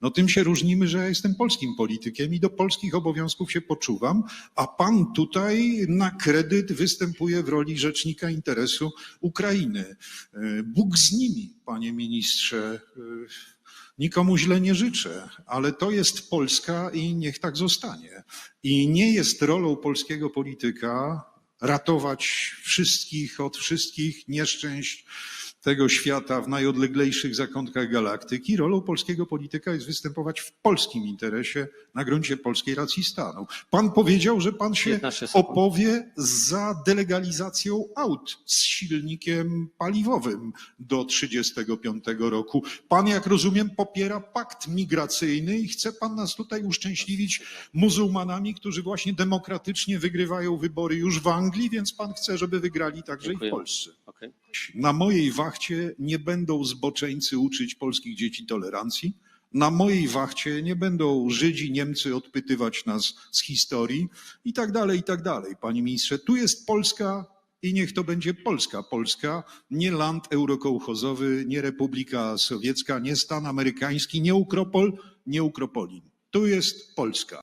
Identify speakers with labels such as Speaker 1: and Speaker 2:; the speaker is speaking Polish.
Speaker 1: No tym się różnimy, że ja jestem polskim politykiem i do polskich obowiązków się poczuwam, a pan tutaj na kredyt występuje w roli rzecznika interesu Ukrainy. E, Bóg z nimi, panie ministrze. E, Nikomu źle nie życzę, ale to jest Polska i niech tak zostanie. I nie jest rolą polskiego polityka ratować wszystkich od wszystkich nieszczęść tego świata w najodleglejszych zakątkach galaktyki. Rolą polskiego polityka jest występować w polskim interesie na gruncie polskiej racji stanu. Pan powiedział, że pan się
Speaker 2: 15 sekund.
Speaker 1: opowie za delegalizacją aut z silnikiem paliwowym do 35 roku. Pan, jak rozumiem, popiera pakt migracyjny i chce pan nas tutaj uszczęśliwić muzułmanami, którzy właśnie demokratycznie wygrywają wybory już w Anglii, więc pan chce, żeby wygrali także i
Speaker 2: Dziękuję.
Speaker 1: w Polsce. Na mojej wachcie nie będą zboczeńcy uczyć polskich dzieci tolerancji. Na mojej wachcie nie będą Żydzi, Niemcy odpytywać nas z historii i tak dalej, i tak dalej. Panie ministrze, tu jest Polska i niech to będzie Polska. Polska, nie land eurokołchozowy, nie Republika Sowiecka, nie stan amerykański, nie Ukropol, nie Ukropolin. Tu jest Polska.